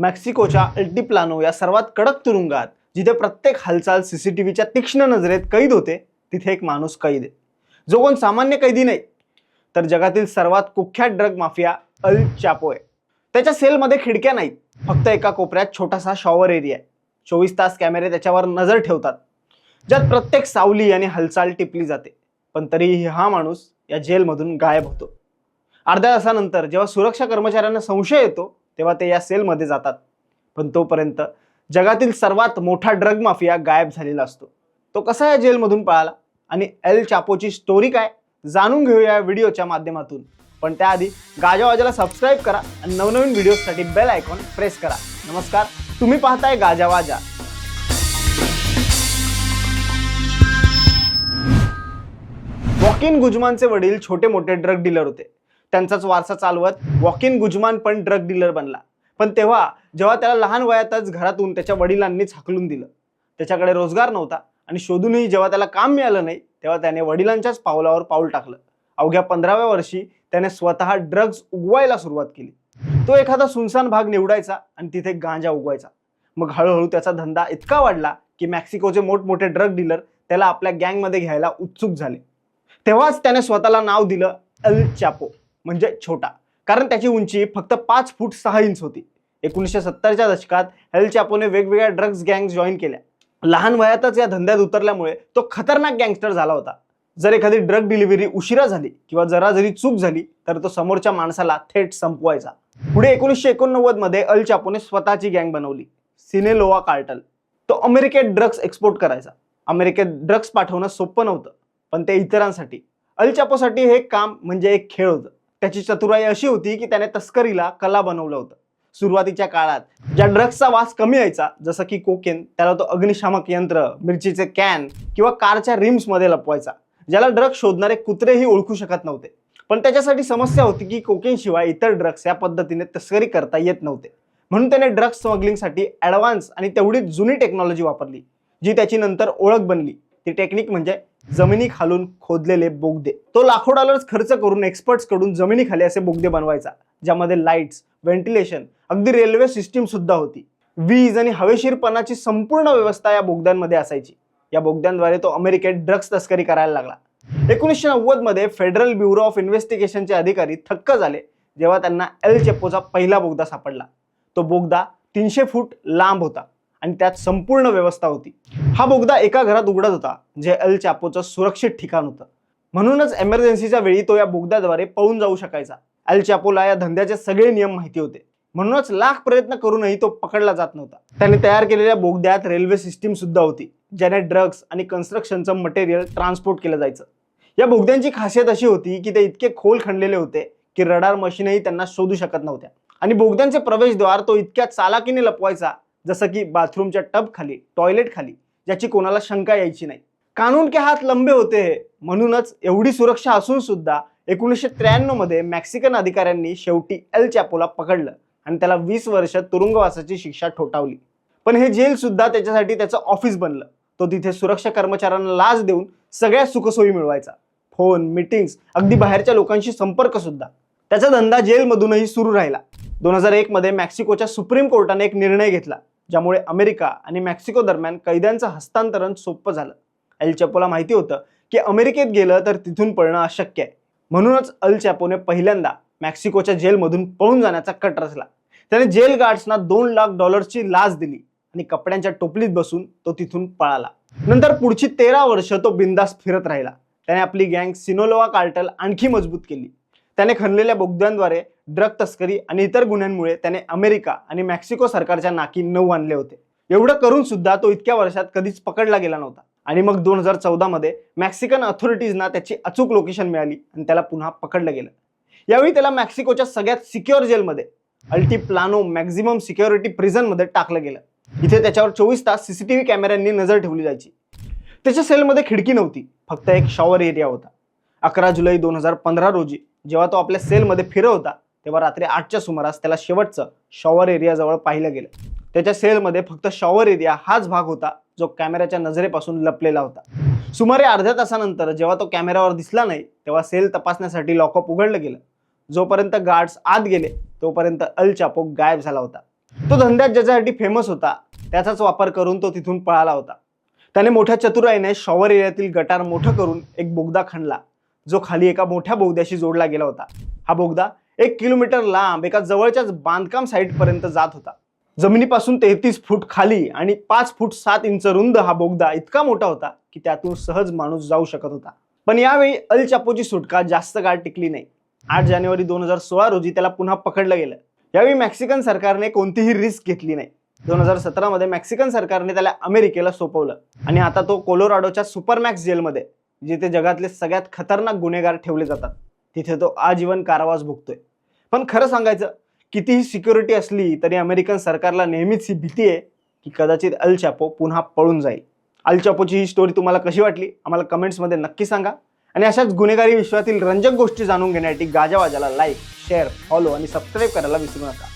मेक्सिकोच्या अल्टिप्लानो या सर्वात कडक तुरुंगात जिथे प्रत्येक हालचाल सीसीटीव्हीच्या तीक्ष्ण नजरेत कैद होते तिथे एक माणूस कैद आहे. जो कोण सामान्य कैदी नाही तर जगातील सर्वात कुख्यात ड्रग माफिया अल चापो आहे त्याच्या सेलमध्ये खिडक्या नाहीत फक्त एका कोपऱ्यात छोटासा शॉवर एरिया आहे. चोवीस तास कॅमेरे त्याच्यावर नजर ठेवतात ज्यात प्रत्येक सावली आणि हालचाल टिपली जाते पण तरीही हा माणूस या जेलमधून गायब होतो. अर्ध्या तासानंतर जेव्हा सुरक्षा कर्मचाऱ्यांना संशय येतो तेव्हा ते या सेलमध्ये जातात. पण तोपर्यंत जगातील सर्वात मोठा ड्रग माफिया गायब झालेला असतो. तो कसा या जेलमधून पळाला? आणि एल चापोची स्टोरी काय? जाणून घेऊया या व्हिडिओच्या माध्यमातून. पण त्याआधी गाजावाजाला सबस्क्राईब करा आणि नवनवीन व्हिडिओसाठी बेल आयकॉन प्रेस करा. नमस्कार तुम्ही पाहताय गाजावाजा. वॉकिन गुजमानचे वडील छोटे मोठे ड्रग डीलर होते. त्यांचाच वारसा चालवत वॉकिन गुजमान पण ड्रग डीलर बनला. पण तेव्हा जेव्हा त्याला लहान वयातच घरातून त्याच्या वडिलांनीच हाकलून दिलं. त्याच्याकडे रोजगार नव्हता आणि शोधूनही जेव्हा त्याला काम मिळालं नाही तेव्हा त्याने वडिलांच्याच पावलावर पाऊल टाकलं. अवघ्या पंधराव्या वर्षी त्याने स्वतः ड्रग्ज उगवायला सुरुवात केली. तो एखादा सुनसान भाग निवडायचा आणि तिथे गांजा उगवायचा. मग हळूहळू त्याचा धंदा इतका वाढला की मेक्सिकोचे मोठमोठे ड्रग डीलर त्याला आपल्या गँगमध्ये घ्यायला उत्सुक झाले. तेव्हाच त्याने स्वतःला नाव दिलं अल चापो म्हणजे छोटा. कारण त्याची उंची फक्त पाच फूट सहा इंच होती. एकोणीसशे सत्तरच्या दशकात एल चापोने वेगवेगळ्या ड्रग्ज गँग जॉईन केल्या. लहान वयातच या धंद्यात उतरल्यामुळे तो खतरनाक गँगस्टर झाला होता. जर एखादी ड्रग डिलिव्हरी उशिरा झाली किंवा जरा जरी चूक झाली तर तो समोरच्या माणसाला थेट संपवायचा. पुढे एकोणीसशे एकोणनव्वदमध्ये अल चापोने स्वतःची गँग बनवली सिनेलोवा कार्टल. तो अमेरिकेत ड्रग्ज एक्सपोर्ट करायचा. अमेरिकेत ड्रग्ज पाठवणं सोपं नव्हतं पण ते इतरांसाठी. अल चापोसाठी हे काम म्हणजे एक खेळ होतं. त्याची चतुराई अशी होती की त्याने तस्करीला कला बनवलं होतं. सुरुवातीच्या काळात ज्या ड्रग्सचा वास कमी यायचा जसं की कोकेन त्याला तो अग्निशामक यंत्र मिरचीचे कॅन किंवा कारच्या रिम्समध्ये लपवायचा ज्याला ड्रग्स शोधणारे कुत्रेही ओळखू शकत नव्हते. पण त्याच्यासाठी समस्या होती की कोकेनशिवाय इतर ड्रग्स या पद्धतीने तस्करी करता येत नव्हते. म्हणून त्याने ड्रग्ज स्मगलिंगसाठी ॲडव्हान्स आणि तेवढी जुनी टेक्नॉलॉजी वापरली जी त्याची नंतर ओळख बनली. ती टेक्निक म्हणजे जमिनी खालून खोदलेले बोगदे. तो लाखो डॉलर्स खर्च करून एक्सपर्ट्सकडून जमिनीखाली असे बोगदे बनवायचा ज्यामध्ये लाईट्स व्हेंटिलेशन अगदी रेल्वे सिस्टीम सुद्धा होती. वीज आणि हवेशीरपणाची संपूर्ण व्यवस्था या बोगद्यांमध्ये असायची. या बोगद्यांद्वारे तो अमेरिकेत ड्रग्ज तस्करी करायला लागला. एकोणीसशे नव्वदमध्ये फेडरल ब्युरो ऑफ इन्व्हेस्टिगेशनचे अधिकारी थक्क झाले जेव्हा त्यांना एल चेपोचा पहिला बोगदा सापडला. तो बोगदा तीनशे फूट लांब होता. आणि त्यात संपूर्ण व्यवस्था होती. हा बोगदा एका घरात उघडत होता जे एल चापोचं सुरक्षित ठिकाण होतं. म्हणूनच एमर्जन्सीच्या वेळी तो या बोगद्याद्वारे पळून जाऊ शकायचा. एल चापोला या धंद्याचे सगळे नियम माहिती होते. म्हणूनच लाख प्रयत्न करूनही तो पकडला जात नव्हता. त्याने तयार केलेल्या बोगद्यात रेल्वे सिस्टीम सुद्धा होती ज्याने ड्रग्ज आणि कन्स्ट्रक्शनचं मटेरियल ट्रान्सपोर्ट केलं जायचं. या बोगद्यांची खासियत अशी होती की ते इतके खोल खणलेले होते की रडार मशीनही त्यांना शोधू शकत नव्हत्या. आणि बोगद्यांचे प्रवेशद्वार तो इतक्या चालाकीने लपवायचा जसं की बाथरूमच्या टब खाली टॉयलेट खाली ज्याची कोणाला शंका यायची नाही. कानून के हात लंबे होते हे म्हणूनच एवढी सुरक्षा असून सुद्धा एकोणीसशे त्र्याण्णवमध्ये मेक्सिकन अधिकाऱ्यांनी शेवटी एल चॅपोला पकडलं आणि त्याला वीस वर्ष तुरुंगवासाची शिक्षा ठोठावली. पण हे जेल सुद्धा त्याच्यासाठी त्याचं ऑफिस बनलं. तो तिथे सुरक्षा कर्मचाऱ्यांना लाच देऊन सगळ्या सुखसोयी मिळवायचा. फोन मिटिंग्स अगदी बाहेरच्या लोकांशी संपर्क सुद्धा. त्याचा धंदा जेलमधूनही सुरू राहिला. दोन हजार एकमध्ये मॅक्सिकोच्या मेक्सिकोच्या सुप्रीम कोर्टाने एक निर्णय घेतला ज्यामुळे अमेरिका आणि मेक्सिको दरम्यान कैद्यांचं हस्तांतरण सोपं झालं. एल चॅपोला माहिती होतं की अमेरिकेत गेलं तर तिथून पळणं अशक्य आहे. म्हणूनच अल चॅपोने पहिल्यांदा मेक्सिकोच्या जेलमधून पळून जाण्याचा कट रचला. त्याने जेल गार्ड्सना दोन लाख डॉलर्सची लाच दिली आणि कपड्यांच्या टोपलीत बसून तो तिथून पळाला. नंतर पुढची तेरा वर्ष तो बिंदास फिरत राहिला. त्याने आपली गँग सिनोलोवा कार्टल आणखी मजबूत केली. त्याने खणलेल्या बोगद्यांद्वारे ड्रग तस्करी आणि इतर गुन्ह्यांमुळे त्याने अमेरिका आणि मेक्सिको सरकारच्या नाकी नऊ आणले होते. एवढं करून सुद्धा तो इतक्या वर्षात कधीच पकडला गेला नव्हता. आणि मग दोन हजार चौदा मध्ये मेक्सिकन अथॉरिटीजना त्याची अचूक लोकेशन मिळाली आणि त्याला पुन्हा पकडलं गेलं. यावेळी त्याला मेक्सिकोच्या सगळ्यात सिक्युअर जेलमध्ये अल्टी प्लानो मॅक्झिमम सिक्युरिटी प्रिझनमध्ये टाकलं गेलं. इथे त्याच्यावर चोवीस तास सीसीटीव्ही कॅमेऱ्यांनी नजर ठेवली जायची. त्याच्या सेलमध्ये खिडकी नव्हती फक्त एक शॉवर एरिया होता. अकरा जुलै दोन हजार पंधरा रोजी जेव्हा तो आपल्या सेलमध्ये फिरत होता तेव्हा रात्री आठच्या सुमारास त्याला शेवटचं शॉवर एरियाजवळ पाहिलं गेलं. त्याच्या सेलमध्ये फक्त शॉवर एरिया हाच भाग होता जो कॅमेऱ्याच्या नजरेपासून लपलेला होता. सुमारे अर्ध्या तासानंतर जेव्हा तो कॅमेऱ्यावर दिसला नाही तेव्हा सेल तपासण्यासाठी लॉकअप उघडलं गेलं. जोपर्यंत गार्ड्स आत गेले तोपर्यंत अल चापो गायब झाला होता. तो धंद्यात ज्याच्यासाठी फेमस होता त्याचाच वापर करून तो तिथून पळाला होता. त्याने मोठ्या चतुराईने शॉवर एरियातील गटार मोठं करून एक बोगदा खणला जो खाली एका मोठ्या बोगद्याशी जोडला गेला होता. हा बोगदा एक किलोमीटर लांब एका जवळच्याच बांधकाम साईटपर्यंत जात होता. जमिनीपासून तेहतीस फूट खाली आणि पाच फूट सात इंच रुंद हा बोगदा इतका मोठा होता की त्यातून सहज माणूस जाऊ शकत होता. पण यावेळी अल चापोची सुटका जास्त काळ टिकली नाही. आठ जानेवारी दोन हजार सोळा रोजी त्याला पुन्हा पकडलं गेलं. यावेळी मेक्सिकन सरकारने कोणतीही रिस्क घेतली नाही. दोन हजार सतरामध्ये मेक्सिकन सरकारने त्याला अमेरिकेला सोपवलं आणि आता तो कोलोराडोच्या सुपरमॅक्स जेलमध्ये जिथे जगातले सगळ्यात खतरनाक गुन्हेगार ठेवले जातात तिथे तो आजीवन कारावास भोगतोय. पण खरं सांगायचं कितीही सिक्युरिटी असली तरी अमेरिकन सरकारला नेहमीच ही भीती आहे की कदाचित अल चापो पुन्हा पळून जाईल. अल चापोची ही स्टोरी तुम्हाला कशी वाटली? आम्हाला कमेंट्समध्ये नक्की सांगा. आणि अशाच गुन्हेगारी विश्वातील रंजक गोष्टी जाणून घेण्यासाठी गाजावाजाला लाईक शेअर फॉलो आणि सबस्क्राईब करायला विसरू नका.